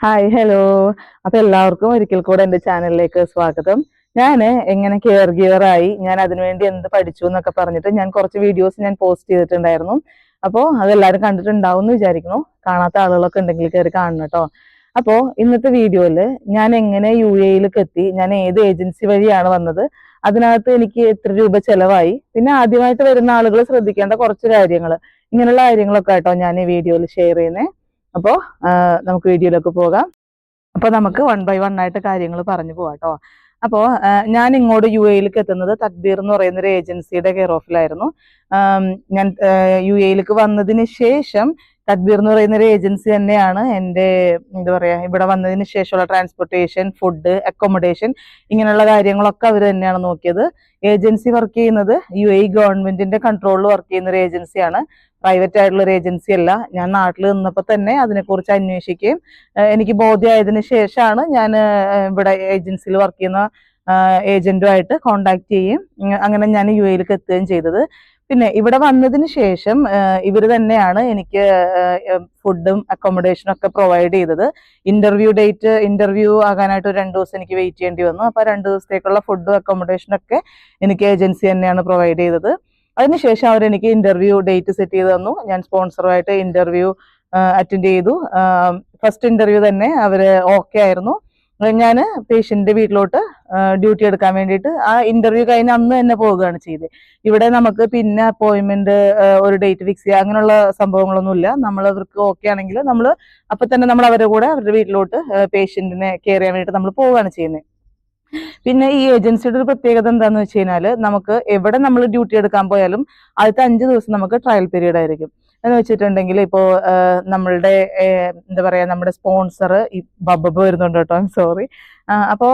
Hi hello അപ്പൊ എല്ലാവർക്കും ഒരിക്കൽ കൂടെ എന്റെ ചാനലിലേക്ക് സ്വാഗതം. ഞാൻ എങ്ങനെ കെയർ ഗിയർ ആയി ഞാൻ അതിനുവേണ്ടി എന്ത് പഠിച്ചു എന്നൊക്കെ പറഞ്ഞിട്ട് ഞാൻ കുറച്ച് വീഡിയോസ് ഞാൻ പോസ്റ്റ് ചെയ്തിട്ടുണ്ടായിരുന്നു. അപ്പോൾ അതെല്ലാരും കണ്ടിട്ടുണ്ടാവും എന്ന് വിചാരിക്കുന്നു. കാണാത്ത ആളുകളൊക്കെ ഉണ്ടെങ്കിൽ കയറി കാണണം കേട്ടോ. അപ്പോൾ ഇന്നത്തെ വീഡിയോയിൽ ഞാൻ എങ്ങനെ യു എയിലേക്ക് എത്തി ഞാൻ ഏത് ഏജൻസി വഴിയാണ് വന്നത് അതിനകത്ത് എനിക്ക് എത്ര രൂപ ചെലവായി പിന്നെ ആദ്യമായിട്ട് വരുന്ന ആളുകൾ ശ്രദ്ധിക്കേണ്ട കുറച്ച് കാര്യങ്ങൾ ഇങ്ങനെയുള്ള കാര്യങ്ങളൊക്കെ കേട്ടോ ഞാൻ ഈ വീഡിയോയിൽ ഷെയർ ചെയ്യുന്നത് അപ്പോൾ നമുക്ക് വീഡിയോയിലൊക്കെ പോകാം. അപ്പോൾ നമുക്ക് വൺ ബൈ വൺ ആയിട്ട് കാര്യങ്ങൾ പറഞ്ഞു പോവാം കേട്ടോ അപ്പോൾ ഞാൻ ഇങ്ങോട്ട് യു എയിലേക്ക് എത്തുന്നത് തക്ബീർ എന്ന് പറയുന്ന ഒരു ഏജൻസിയുടെ കെയർ ഓഫിലായിരുന്നു ഞാൻ യു എയിലേക്ക് വന്നതിന് ശേഷം തക്ബീർ എന്ന് പറയുന്ന ഒരു ഏജൻസി തന്നെയാണ്. എന്റെ എന്താ പറയാ ഇവിടെ വന്നതിന് ശേഷമുള്ള ട്രാൻസ്പോർട്ടേഷൻ ഫുഡ് അക്കോമഡേഷൻ ഇങ്ങനെയുള്ള കാര്യങ്ങളൊക്കെ അവർ തന്നെയാണ് നോക്കിയത്. ഏജൻസി വർക്ക് ചെയ്യുന്നത് യു എ ഗവൺമെന്റിന്റെ കൺട്രോളിൽ വർക്ക് ചെയ്യുന്ന ഒരു ഏജൻസിയാണ് പ്രൈവറ്റ് ആയിട്ടുള്ള ഒരു ഏജൻസി അല്ല. ഞാൻ നാട്ടിൽ നിന്നപ്പോൾ തന്നെ അതിനെക്കുറിച്ച് അന്വേഷിക്കുകയും എനിക്ക് ബോധ്യമായതിനു ശേഷമാണ് ഞാൻ ഇവിടെ ഏജൻസിയിൽ വർക്ക് ചെയ്യുന്ന ഏജന്റുമായിട്ട് കോണ്ടാക്ട് ചെയ്യുകയും അങ്ങനെ ഞാൻ യു എയിലേക്ക് എത്തുകയും ചെയ്തത്. പിന്നെ ഇവിടെ വന്നതിന് ശേഷം ഇവർ തന്നെയാണ് എനിക്ക് ഫുഡും അക്കോമഡേഷനും ഒക്കെ പ്രൊവൈഡ് ചെയ്തത്. ഇന്റർവ്യൂ ഡേറ്റ് ഇന്റർവ്യൂ ആകാനായിട്ട് ഒരു രണ്ട് ദിവസം എനിക്ക് വെയിറ്റ് ചെയ്യേണ്ടി വന്നു. അപ്പൊ രണ്ട് ദിവസത്തേക്കുള്ള ഫുഡും അക്കോമഡേഷനും ഒക്കെ എനിക്ക് ഏജൻസി തന്നെയാണ് പ്രൊവൈഡ് ചെയ്തത്. അതിനുശേഷം അവരെനിക്ക് ഇന്റർവ്യൂ ഡേറ്റ് സെറ്റ് ചെയ്ത് തന്നു. ഞാൻ സ്പോൺസറുമായിട്ട് ഇന്റർവ്യൂ അറ്റൻഡ് ചെയ്തു. ഫസ്റ്റ് ഇന്റർവ്യൂ തന്നെ അവർ ഓക്കെ ആയിരുന്നു. ഞാൻ പേഷ്യന്റിന്റെ വീട്ടിലോട്ട് ഡ്യൂട്ടി എടുക്കാൻ വേണ്ടിയിട്ട് ആ ഇന്റർവ്യൂ കഴിഞ്ഞ് അന്ന് തന്നെ പോവുകയാണ് ചെയ്തത് ഇവിടെ നമുക്ക് പിന്നെ അപ്പോയിന്റ്മെന്റ് ഒരു ഡേറ്റ് ഫിക്സ് ചെയ്യുക അങ്ങനെയുള്ള സംഭവങ്ങളൊന്നുമില്ല. നമ്മൾ അവർക്ക് ഓക്കെ ആണെങ്കിൽ നമ്മൾ അപ്പൊ തന്നെ നമ്മൾ അവരുടെ കൂടെ അവരുടെ വീട്ടിലോട്ട് പേഷ്യന്റിനെ കെയർ ചെയ്യാൻ വേണ്ടിയിട്ട് നമ്മൾ പോവുകയാണ് ചെയ്യുന്നത് പിന്നെ ഈ ഏജൻസിയുടെ ഒരു പ്രത്യേകത എന്താന്ന് വെച്ച് കഴിഞ്ഞാൽ നമുക്ക് എവിടെ നമ്മൾ ഡ്യൂട്ടി എടുക്കാൻ പോയാലും ആദ്യത്തെ അഞ്ച് ദിവസം നമുക്ക് ട്രയൽ പീരീഡ് ആയിരിക്കും. എന്ന് വെച്ചിട്ടുണ്ടെങ്കിൽ ഇപ്പോ നമ്മളുടെ എന്താ പറയാ നമ്മുടെ സ്പോൺസർ ഈ ബബബ് വരുന്നുണ്ട് കേട്ടോ സോറി അപ്പോ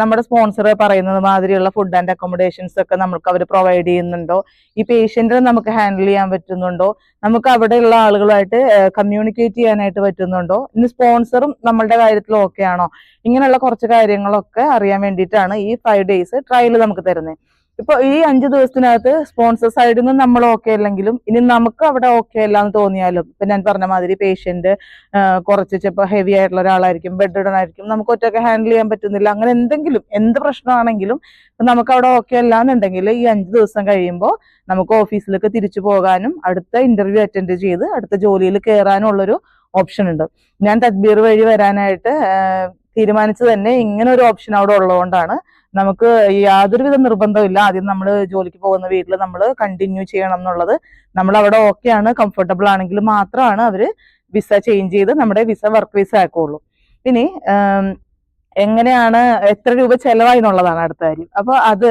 നമ്മുടെ സ്പോൺസർ പറയുന്നത് മാതിരിയുള്ള ഫുഡ് ആൻഡ് അക്കോമഡേഷൻസ് ഒക്കെ നമുക്ക് അവർ പ്രൊവൈഡ് ചെയ്യുന്നുണ്ടോ? ഈ പേഷ്യന്റിന് നമുക്ക് ഹാൻഡിൽ ചെയ്യാൻ പറ്റുന്നുണ്ടോ? നമുക്ക് അവിടെയുള്ള ആളുകളുമായിട്ട് കമ്മ്യൂണിക്കേറ്റ് ചെയ്യാനായിട്ട് പറ്റുന്നുണ്ടോ? ഇനി സ്പോൺസറും നമ്മളുടെ കാര്യത്തിൽ ഓക്കെ ആണോ? ഇങ്ങനെയുള്ള കുറച്ച് കാര്യങ്ങളൊക്കെ അറിയാൻ വേണ്ടിയിട്ടാണ് ഈ ഫൈവ് ഡേയ്സ് ട്രയൽ നമുക്ക് തരുന്നത് ഇപ്പൊ ഈ അഞ്ചു ദിവസത്തിനകത്ത് സ്പോൺസർ സൈഡിൽ നിന്ന് നമ്മൾ ഓക്കെ അല്ലെങ്കിലും ഇനി നമുക്ക് അവിടെ ഓക്കെ അല്ല എന്ന് തോന്നിയാലും ഇപ്പൊ ഞാൻ പറഞ്ഞ മാതിരി പേഷ്യന്റ് കുറച്ച് ചിലപ്പോൾ ഹെവി ആയിട്ടുള്ള ഒരാളായിരിക്കും ബെഡ് ഇടൺ ആയിരിക്കും നമുക്ക് ഒറ്റയ്ക്ക് ഹാൻഡിൽ ചെയ്യാൻ പറ്റുന്നില്ല അങ്ങനെ എന്തെങ്കിലും എന്ത് പ്രശ്നമാണെങ്കിലും നമുക്ക് അവിടെ ഓക്കെ അല്ല എന്നുണ്ടെങ്കിൽ ഈ അഞ്ചു ദിവസം കഴിയുമ്പോൾ നമുക്ക് ഓഫീസിലേക്ക് തിരിച്ചു പോകാനും അടുത്ത ഇന്റർവ്യൂ അറ്റൻഡ് ചെയ്ത് അടുത്ത ജോലിയിൽ കയറാനും ഉള്ളൊരു ഓപ്ഷൻ ഉണ്ട്. ഞാൻ തദ്ബീർ വഴി വരാനായിട്ട് തീരുമാനിച്ചു തന്നെ ഇങ്ങനെ ഒരു ഓപ്ഷൻ അവിടെ ഉള്ളതുകൊണ്ടാണ് നമുക്ക് യാതൊരുവിധ നിർബന്ധമില്ല ആദ്യം നമ്മൾ ജോലിക്ക് പോകുന്ന വീട്ടിൽ നമ്മൾ കണ്ടിന്യൂ ചെയ്യണം എന്നുള്ളത്. നമ്മൾ അവിടെ ഓക്കെ ആണ് കംഫർട്ടബിൾ ആണെങ്കിൽ മാത്രമാണ് അവർ വിസ ചേഞ്ച് ചെയ്ത് നമ്മുടെ വിസ വർക്ക് വിസ ആക്കുള്ളൂ. ഇനി എങ്ങനെയാണ് എത്ര രൂപ ചെലവായി എന്നുള്ളതാണ് അടുത്ത കാര്യം. അപ്പൊ അത്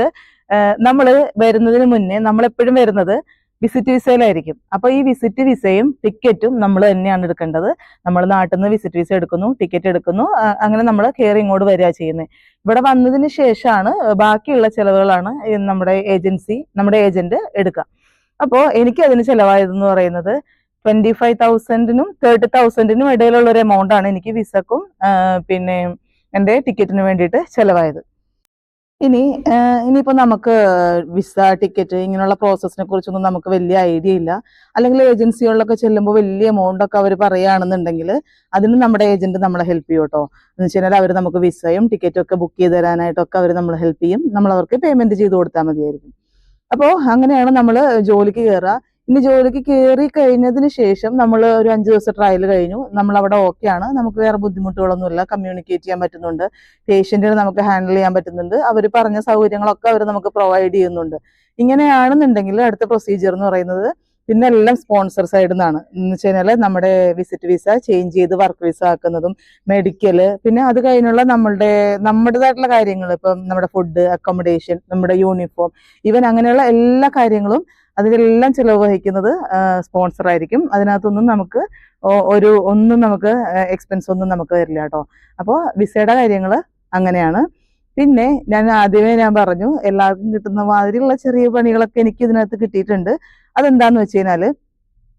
നമ്മൾ വരുന്നതിന് മുന്നേ നമ്മൾ എപ്പോഴും വരുന്നത് വിസിറ്റ് വിസയിലായിരിക്കും അപ്പൊ ഈ വിസിറ്റ് വിസയും ടിക്കറ്റും നമ്മൾ തന്നെയാണ് എടുക്കേണ്ടത്. നമ്മൾ നാട്ടിൽ നിന്ന് വിസിറ്റ് വിസ എടുക്കുന്നു ടിക്കറ്റ് എടുക്കുന്നു അങ്ങനെ നമ്മൾ കയറി ഇങ്ങോട്ട് വരിക ചെയ്യുന്നത് ഇവിടെ വന്നതിന് ശേഷമാണ് ബാക്കിയുള്ള ചെലവുകളാണ് നമ്മുടെ ഏജൻസി നമ്മുടെ ഏജന്റ് എടുക്കുക. അപ്പോൾ എനിക്ക് അതിന് ചെലവായതെന്ന് പറയുന്നത് ട്വന്റി ഫൈവ് തൗസൻഡിനും തേർട്ടി തൗസൻഡിനും ഇടയിലുള്ള ഒരു എമൗണ്ട് ആണ് എനിക്ക് വിസക്കും പിന്നെ എന്റെ ടിക്കറ്റിന് വേണ്ടിയിട്ട് ചെലവായത്. ഇനി ഇനിയിപ്പോൾ ഇനിയിപ്പോ നമുക്ക് വിസ ടിക്കറ്റ് ഇങ്ങനെയുള്ള പ്രോസസ്സിനെ കുറിച്ചൊന്നും നമുക്ക് വലിയ ഐഡിയ ഇല്ല. അല്ലെങ്കിൽ ഏജൻസികളിലൊക്കെ ചെല്ലുമ്പോൾ വലിയ എമൗണ്ട് ഒക്കെ അവർ പറയുകയാണെന്നുണ്ടെങ്കിൽ അതിന് നമ്മുടെ ഏജന്റ് നമ്മളെ ഹെൽപ്പ് ചെയ്യും കേട്ടോ. എന്ന് വെച്ച് കഴിഞ്ഞാൽ അവർ നമുക്ക് വിസയും ടിക്കറ്റും ഒക്കെ ബുക്ക് ചെയ്ത് തരാനായിട്ടൊക്കെ അവർ നമ്മളെ ഹെൽപ്പ് ചെയ്യും. നമ്മൾ അവർക്ക് പേയ്മെന്റ് ചെയ്ത് കൊടുത്താൽ മതിയായിരിക്കും. അപ്പോൾ അങ്ങനെയാണ് നമ്മൾ ജോലിക്ക് കയറുക ഇനി ജോലിക്ക് കയറി കഴിഞ്ഞതിന് ശേഷം നമ്മൾ ഒരു അഞ്ച് ദിവസം ട്രയൽ കഴിഞ്ഞു. നമ്മൾ അവിടെ ഓക്കെ ആണ്. നമുക്ക് വേറെ ബുദ്ധിമുട്ടുകളൊന്നുമില്ല. കമ്മ്യൂണിക്കേറ്റ് ചെയ്യാൻ പറ്റുന്നുണ്ട്. പേഷ്യന്റിനെ നമുക്ക് ഹാൻഡിൽ ചെയ്യാൻ പറ്റുന്നുണ്ട്. അവർ പറഞ്ഞ സൗകര്യങ്ങളൊക്കെ അവർ നമുക്ക് പ്രൊവൈഡ് ചെയ്യുന്നുണ്ട്. ഇങ്ങനെയാണെന്നുണ്ടെങ്കിൽ അടുത്ത പ്രൊസീജിയർ എന്ന് പറയുന്നത് പിന്നെ എല്ലാം സ്പോൺസർ സൈഡിൽ നിന്നാണ് എന്ന് വെച്ച് കഴിഞ്ഞാൽ നമ്മുടെ വിസിറ്റ് വിസ ചേഞ്ച് ചെയ്ത് വർക്ക് വിസ ആക്കുന്നതും മെഡിക്കൽ പിന്നെ അത് കഴിഞ്ഞുള്ള നമ്മളുടെ നമ്മുടേതായിട്ടുള്ള കാര്യങ്ങൾ ഇപ്പം നമ്മുടെ ഫുഡ് അക്കോമഡേഷൻ നമ്മുടെ യൂണിഫോം ഈവൻ അങ്ങനെയുള്ള എല്ലാ കാര്യങ്ങളും അതിലെല്ലാം ചിലവ് വഹിക്കുന്നത് സ്പോൺസർ ആയിരിക്കും. അതിനകത്തൊന്നും നമുക്ക് ഒരു ഒന്നും നമുക്ക് എക്സ്പെൻസ് ഒന്നും നമുക്ക് വരില്ല കേട്ടോ. അപ്പോൾ വിസയുടെ കാര്യങ്ങൾ അങ്ങനെയാണ്. പിന്നെ ഞാൻ ആദ്യമേ ഞാൻ പറഞ്ഞു എല്ലാവർക്കും കിട്ടുന്ന മാതിരിയുള്ള ചെറിയ പണികളൊക്കെ എനിക്ക് ഇതിനകത്ത് കിട്ടിയിട്ടുണ്ട്. അതെന്താന്ന് വെച്ച് കഴിഞ്ഞാൽ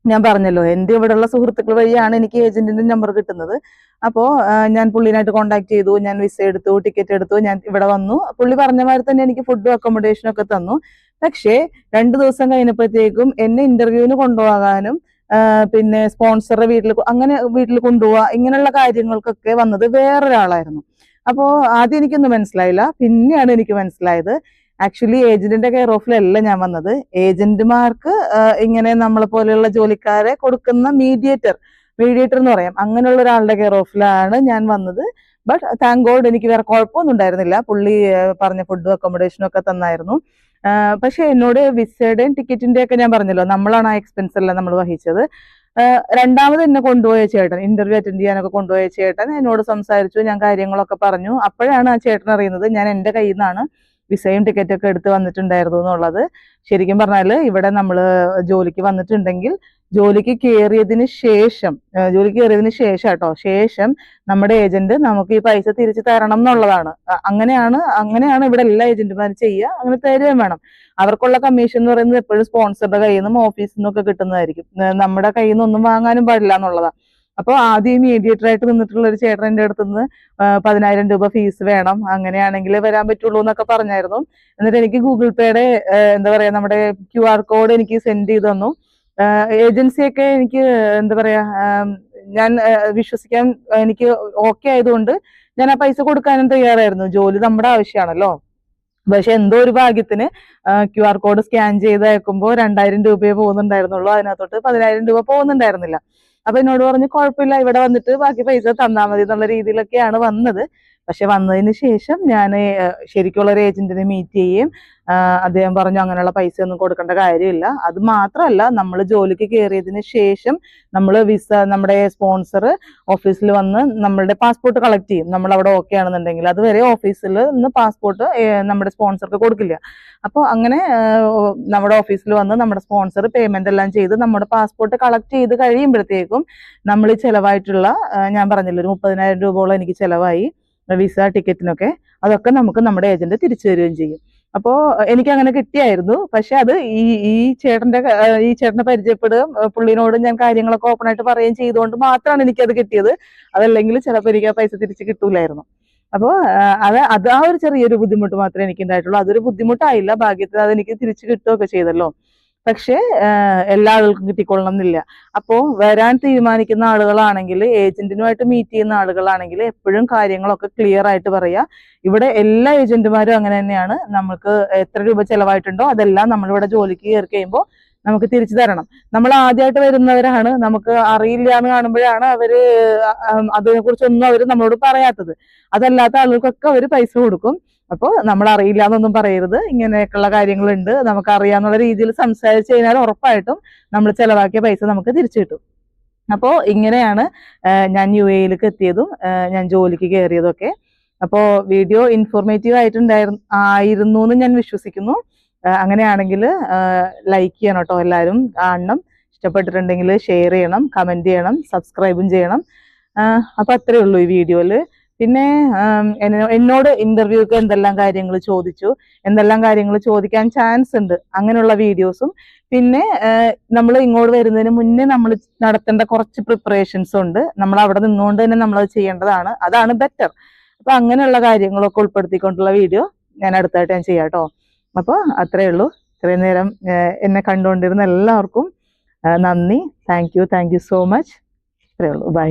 ഞാൻ പറഞ്ഞല്ലോ എന്റെ ഇവിടെയുള്ള സുഹൃത്തുക്കൾ വഴിയാണ് എനിക്ക് ഏജന്റിന്റെ നമ്പർ കിട്ടുന്നത്. അപ്പോൾ ഞാൻ പുള്ളിനായിട്ട് കോൺടാക്ട് ചെയ്തു ഞാൻ വിസ എടുത്തു ടിക്കറ്റ് എടുത്തു ഞാൻ ഇവിടെ വന്നു. പുള്ളി പറഞ്ഞ മാതിരി തന്നെ എനിക്ക് ഫുഡും അക്കോമഡേഷനും ഒക്കെ തന്നു. പക്ഷേ രണ്ടു ദിവസം കഴിഞ്ഞപ്പോഴത്തേക്കും എന്നെ ഇന്റർവ്യൂവിന് കൊണ്ടുപോകാനും പിന്നെ സ്പോൺസറെ വീട്ടിൽ അങ്ങനെ വീട്ടിൽ കൊണ്ടുപോവുക ഇങ്ങനെയുള്ള കാര്യങ്ങൾക്കൊക്കെ വന്നത് വേറൊരാളായിരുന്നു. അപ്പോൾ ആദ്യം എനിക്കൊന്നും മനസ്സിലായില്ല. പിന്നെയാണ് എനിക്ക് മനസ്സിലായത്. ആക്ച്വലി ഏജന്റിന്റെ കെയർ ഓഫിലല്ല ഞാൻ വന്നത്. ഏജന്റുമാർക്ക് ഇങ്ങനെ നമ്മളെ പോലെയുള്ള ജോലിക്കാരെ കൊടുക്കുന്ന മീഡിയേറ്റർ മീഡിയേറ്റർ എന്ന് പറയാം. അങ്ങനെയുള്ള ഒരാളുടെ കെയർ ഓഫിലാണ് ഞാൻ വന്നത്. ബട്ട് താങ്ക് ഗോഡ് എനിക്ക് വേറെ കുഴപ്പമൊന്നും ഉണ്ടായിരുന്നില്ല. പുള്ളി പറഞ്ഞ ഫുഡും അക്കോമഡേഷനും ഒക്കെ തന്നായിരുന്നു. പക്ഷെ എന്നോട് വിസയുടെയും ടിക്കറ്റിന്റെ ഒക്കെ ഞാൻ പറഞ്ഞല്ലോ. നമ്മളാണ് ആ എക്സ്പെൻസ് എല്ലാം നമ്മൾ വഹിച്ചത്. രണ്ടാമത് എന്നെ കൊണ്ടുപോയ ചേട്ടൻ ഇന്റർവ്യൂ അറ്റൻഡ് ചെയ്യാനൊക്കെ കൊണ്ടുപോയ ചേട്ടൻ എന്നോട് സംസാരിച്ചു ഞാൻ കാര്യങ്ങളൊക്കെ പറഞ്ഞു. അപ്പോഴാണ് ആ ചേട്ടൻ അറിയുന്നത് ഞാൻ എന്റെ കയ്യിൽ നിന്നാണ് വിസയും ടിക്കറ്റും ഒക്കെ എടുത്ത് വന്നിട്ടുണ്ടായിരുന്നു എന്നുള്ളത് ശരിക്കും പറഞ്ഞാൽ ഇവിടെ നമ്മൾ ജോലിക്ക് വന്നിട്ടുണ്ടെങ്കിൽ ജോലിക്ക് കയറിയതിന് ശേഷം ജോലിക്ക് കയറിയതിന് ശേഷം കേട്ടോ ശേഷം നമ്മുടെ ഏജന്റ് നമുക്ക് ഈ പൈസ തിരിച്ചു തരണം എന്നുള്ളതാണ്. അങ്ങനെയാണ് അങ്ങനെയാണ് ഇവിടെ എല്ലാ ഏജന്റുമാരും ചെയ്യുക. അങ്ങനെ തരുകയും വേണം. അവർക്കുള്ള കമ്മീഷൻ എന്ന് പറയുന്നത് എപ്പോഴും സ്പോൺസറുടെ കയ്യിൽ നിന്നും ഓഫീസിൽ നിന്നൊക്കെ കിട്ടുന്നതായിരിക്കും. നമ്മുടെ കയ്യിൽ നിന്നൊന്നും വാങ്ങാനും പാടില്ല എന്നുള്ളതാണ് അപ്പോൾ ആദ്യം മീഡിയേറ്റർ ആയിട്ട് നിന്നിട്ടുള്ള ഒരു ചേട്ടൻ എന്റെ അടുത്ത് നിന്ന് പതിനായിരം രൂപ ഫീസ് വേണം. അങ്ങനെയാണെങ്കിൽ വരാൻ പറ്റുള്ളൂ എന്നൊക്കെ പറഞ്ഞായിരുന്നു. എന്നിട്ട് എനിക്ക് ഗൂഗിൾ പേയുടെ എന്താ പറയാ നമ്മുടെ ക്യു ആർ കോഡ് എനിക്ക് സെൻഡ് ചെയ്ത് തന്നു. ഏജൻസിയൊക്കെ എനിക്ക് എന്താ പറയാ ഞാൻ വിശ്വസിക്കാൻ എനിക്ക് ഓക്കെ ആയതുകൊണ്ട് ഞാൻ ആ പൈസ കൊടുക്കാനും തയ്യാറായിരുന്നു. ജോലി നമ്മുടെ ആവശ്യമാണല്ലോ. പക്ഷെ എന്തോ ഒരു ഭാഗ്യത്തിന് ക്യു ആർ കോഡ് സ്കാൻ ചെയ്ത് അയക്കുമ്പോൾ രണ്ടായിരം രൂപയെ പോകുന്നുണ്ടായിരുന്നുള്ളൂ. അതിനകത്തോട്ട് പതിനായിരം രൂപ പോകുന്നുണ്ടായിരുന്നില്ല. അപ്പൊ എന്നോട് പറഞ്ഞു കുഴപ്പമില്ല ഇവിടെ വന്നിട്ട് ബാക്കി പൈസ തന്നാൽ മതി എന്നുള്ള രീതിയിലൊക്കെയാണ് വന്നത്. പക്ഷെ വന്നതിന് ശേഷം ഞാൻ ശരിക്കുള്ള ഒരു ഏജന്റിനെ മീറ്റ് ചെയ്യുകയും അദ്ദേഹം പറഞ്ഞു അങ്ങനെയുള്ള പൈസ ഒന്നും കൊടുക്കേണ്ട കാര്യമില്ല. അത് മാത്രമല്ല നമ്മൾ ജോലിക്ക് കയറിയതിന് ശേഷം നമ്മൾ വിസ നമ്മുടെ സ്പോൺസർ ഓഫീസിൽ വന്ന് നമ്മളുടെ പാസ്പോർട്ട് കളക്ട് ചെയ്യും. നമ്മൾ അവിടെ ഓക്കെ ആണെന്നുണ്ടെങ്കിൽ. അതുവരെ ഓഫീസിൽ നിന്ന് പാസ്പോർട്ട് നമ്മുടെ സ്പോൺസർക്ക് കൊടുക്കില്ല. അപ്പോൾ അങ്ങനെ നമ്മുടെ ഓഫീസിൽ വന്ന് നമ്മുടെ സ്പോൺസർ പേയ്മെന്റ് എല്ലാം ചെയ്ത് നമ്മുടെ പാസ്പോർട്ട് കളക്ട് ചെയ്ത് കഴിയുമ്പോഴത്തേക്കും നമ്മൾ ചിലവായിട്ടുള്ള ഞാൻ പറഞ്ഞില്ല ഒരു മുപ്പതിനായിരം രൂപയോളം എനിക്ക് ചെലവായി. വിസ ടിക്കറ്റിനൊക്കെ അതൊക്കെ നമുക്ക് നമ്മുടെ ഏജന്റ് തിരിച്ചു തരികയും ചെയ്യും. അപ്പോ എനിക്ക് അങ്ങനെ കിട്ടിയായിരുന്നു. പക്ഷെ അത് ഈ ഈ ചേട്ടന്റെ ഈ ചേട്ടനെ പരിചയപ്പെടുകയും പുള്ളിനോടും ഞാൻ കാര്യങ്ങളൊക്കെ ഓപ്പൺ ആയിട്ട് പറയുകയും ചെയ്തുകൊണ്ട് മാത്രമാണ് എനിക്കത് കിട്ടിയത്. അതല്ലെങ്കിൽ ചിലപ്പോൾ എനിക്ക് ആ പൈസ തിരിച്ച് കിട്ടൂലായിരുന്നു. അപ്പോൾ അത് അത് ആ ഒരു ചെറിയൊരു ബുദ്ധിമുട്ട് മാത്രമേ എനിക്ക് ഉണ്ടായിട്ടുള്ളൂ അതൊരു ബുദ്ധിമുട്ടായില്ല. ഭാഗ്യത്തിന് അതെനിക്ക് തിരിച്ചു കിട്ടുകയൊക്കെ ചെയ്തല്ലോ. പക്ഷേ എല്ലാ ആളുകൾക്കും കിട്ടിക്കൊള്ളണം എന്നില്ല അപ്പോ വരാൻ തീരുമാനിക്കുന്ന ആളുകളാണെങ്കിൽ ഏജന്റിനുമായിട്ട് മീറ്റ് ചെയ്യുന്ന ആളുകളാണെങ്കിൽ എപ്പോഴും കാര്യങ്ങളൊക്കെ ക്ലിയർ ആയിട്ട് പറയാ. ഇവിടെ എല്ലാ ഏജന്റുമാരും അങ്ങനെ തന്നെയാണ്. നമുക്ക് എത്ര രൂപ ചെലവായിട്ടുണ്ടോ അതെല്ലാം നമ്മളിവിടെ ജോലിക്ക് കയറി കഴിയുമ്പോൾ നമുക്ക് തിരിച്ചു തരണം. നമ്മൾ ആദ്യമായിട്ട് വരുന്നവരാണ്. നമുക്ക് അറിയില്ല എന്ന് കാണുമ്പോഴാണ് അവർ അതിനെ കുറിച്ചൊന്നും അവർ നമ്മളോട് പറയാത്തത്. അതല്ലാത്ത ആളുകൾക്കൊക്കെ അവർ പൈസ കൊടുക്കും. അപ്പോൾ നമ്മൾ അറിയില്ല എന്നൊന്നും പറയരുത്. ഇങ്ങനെയൊക്കെയുള്ള കാര്യങ്ങളുണ്ട്. നമുക്ക് അറിയാന്നുള്ള രീതിയിൽ സംസാരിച്ചു കഴിഞ്ഞാൽ ഉറപ്പായിട്ടും നമ്മൾ ചെലവാക്കിയ പൈസ നമുക്ക് തിരിച്ചു കിട്ടും. അപ്പോൾ ഇങ്ങനെയാണ് ഞാൻ യു എയിലേക്ക് എത്തിയതും ഞാൻ ജോലിക്ക് കയറിയതൊക്കെ. അപ്പോൾ വീഡിയോ ഇൻഫോർമേറ്റീവ് ആയിട്ടുണ്ടായിരുന്നു ആയിരുന്നു എന്ന് ഞാൻ വിശ്വസിക്കുന്നു. അങ്ങനെയാണെങ്കിൽ ലൈക്ക് ചെയ്യണം കേട്ടോ എല്ലാവരും. കാണണം. ഇഷ്ടപ്പെട്ടിട്ടുണ്ടെങ്കിൽ ഷെയർ ചെയ്യണം കമന്റ് ചെയ്യണം സബ്സ്ക്രൈബും ചെയ്യണം. അപ്പോൾ അത്രയേ ഉള്ളൂ ഈ വീഡിയോയിൽ പിന്നെ എന്നോട് ഇന്റർവ്യൂക്ക് എന്തെല്ലാം കാര്യങ്ങൾ ചോദിച്ചു എന്തെല്ലാം കാര്യങ്ങൾ ചോദിക്കാൻ ചാൻസ് ഉണ്ട് അങ്ങനെയുള്ള വീഡിയോസും പിന്നെ നമ്മൾ ഇങ്ങോട്ട് വരുന്നതിന് മുന്നേ നമ്മൾ നടത്തേണ്ട കുറച്ച് പ്രിപ്പറേഷൻസ് ഉണ്ട്. നമ്മൾ അവിടെ നിന്നുകൊണ്ട് തന്നെ നമ്മൾ അത് ചെയ്യേണ്ടതാണ്. അതാണ് ബെറ്റർ അപ്പൊ അങ്ങനെയുള്ള കാര്യങ്ങളൊക്കെ ഉൾപ്പെടുത്തിക്കൊണ്ടുള്ള വീഡിയോ ഞാൻ അടുത്തായിട്ട് ഞാൻ ചെയ്യാം കേട്ടോ അപ്പോൾ അത്രേ ഉള്ളൂ. ഇത്രയും നേരം എന്നെ കണ്ടുകൊണ്ടിരുന്ന എല്ലാവർക്കും നന്ദി. Thank you thank you so much ഇത്രയേ ഉള്ളൂ. ബൈ